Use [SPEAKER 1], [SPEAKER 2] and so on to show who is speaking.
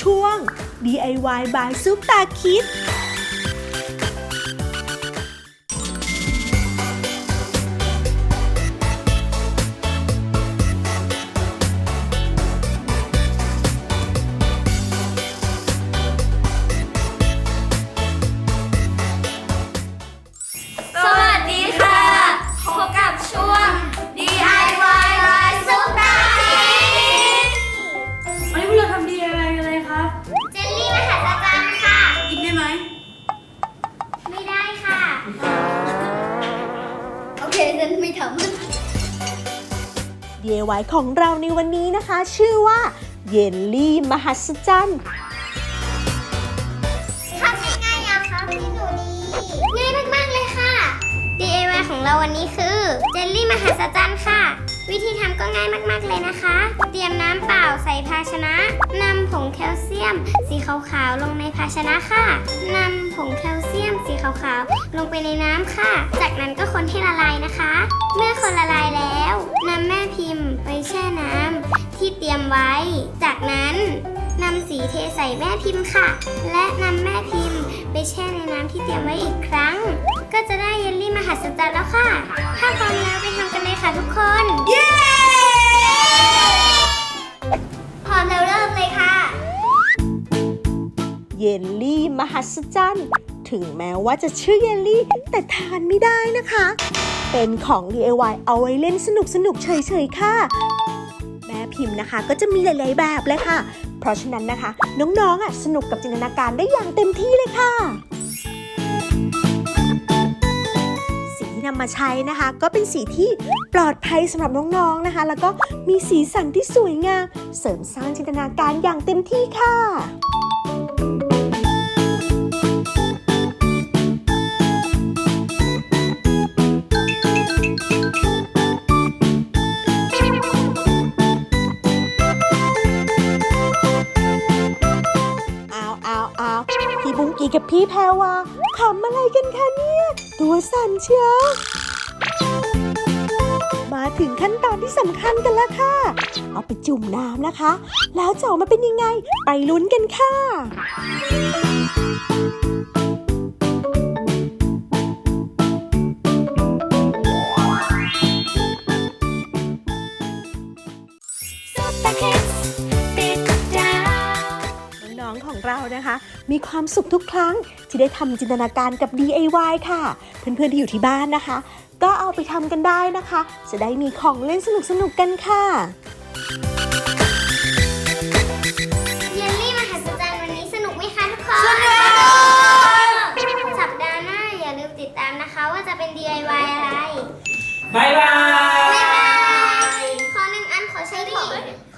[SPEAKER 1] ช่วง DIY by ซุปตาคิด
[SPEAKER 2] ฉันไม่ทำ
[SPEAKER 1] DIY ของเราในวันนี้นะคะ ชื่อว่าเยลลี่มหัศจรรย์
[SPEAKER 2] ทำยังไงอะคะพี่หนูดีง่ายมากๆเลยค่ะ DIY ของเราวันนี้คือเจลลี่มหัศจรรย์ค่ะ วิธีทำก็ง่ายมากๆเลยนะคะ เตรียมน้ำเปล่าใส่ภาชนะนำผงแคลเซียม สีขาวๆลงในภาชนะค่ะนำผงแคลเซียม สีขาวๆลงไปในน้ำค่ะ จากนั้นก็คนให้ละลายนะคะ เมื่อคนละลายแล้วนำแม่พิมพ์ไปแช่น้ำที่เตรียมไว้ จากนั้นนำสีเทใส่แม่พิมพ์ค่ะ และนำแม่พิมพ์ไปแช่ในน้ำที่เตรียมไว้อีกครั้ง ก็จะได้เยลลี่มหัศจรรย์แล้วค่ะ ถ้าพร้อมแล้วไปทำกันเลยค่ะทุกคน เยลลี่
[SPEAKER 1] มหัศจรรย์ถึงแม้ว่าจะชื่อเยลลี่ แต่ทานไม่ได้นะคะ เป็นของ DIY เอาไว้เล่นสนุกสนุกเฉยๆค่ะ แม่พิมพ์นะคะก็จะมีหลายๆแบบเลยค่ะ เพราะฉะนั้นนะคะ น้องๆอะสนุกกับจินตนาการได้อย่างเต็มที่เลยค่ะสีที่นำมาใช้นะคะ ก็เป็นสีที่ปลอดภัยสำหรับน้องๆนะคะ แล้วก็มีสีสันที่สวยงามเสริมสร้างจินตนาการอย่างเต็มที่ค่ะีกับพี่แพรวาขำอะไรกันคะเนี่ย ตัวสั่นเชียวมาถึงขั้นตอนที่สำคัญกันแล้วค่ะ เอาไปจุ่มน้ำนะคะ แล้วจะออกมาเป็นยังไง ไปลุ้นกันค่ะน้องๆ ของเรานะคะ มีความสุขทุกครั้งที่ได้ทำจินตนาการกับ DIY ค่ะ เพื่อนๆที่อยู่ที่บ้านนะคะ ก็เอาไปทำกันได้นะคะ จะได้มีของเล่นสนุกๆกันค่ะ
[SPEAKER 2] เยลลี่มหัศจรรย์วันนี้สนุกไหมคะทุกคนสัปดาห์หน้าอย่าลืมติดตามนะคะว่าจะเป็น DIY อะไร
[SPEAKER 3] บายบาย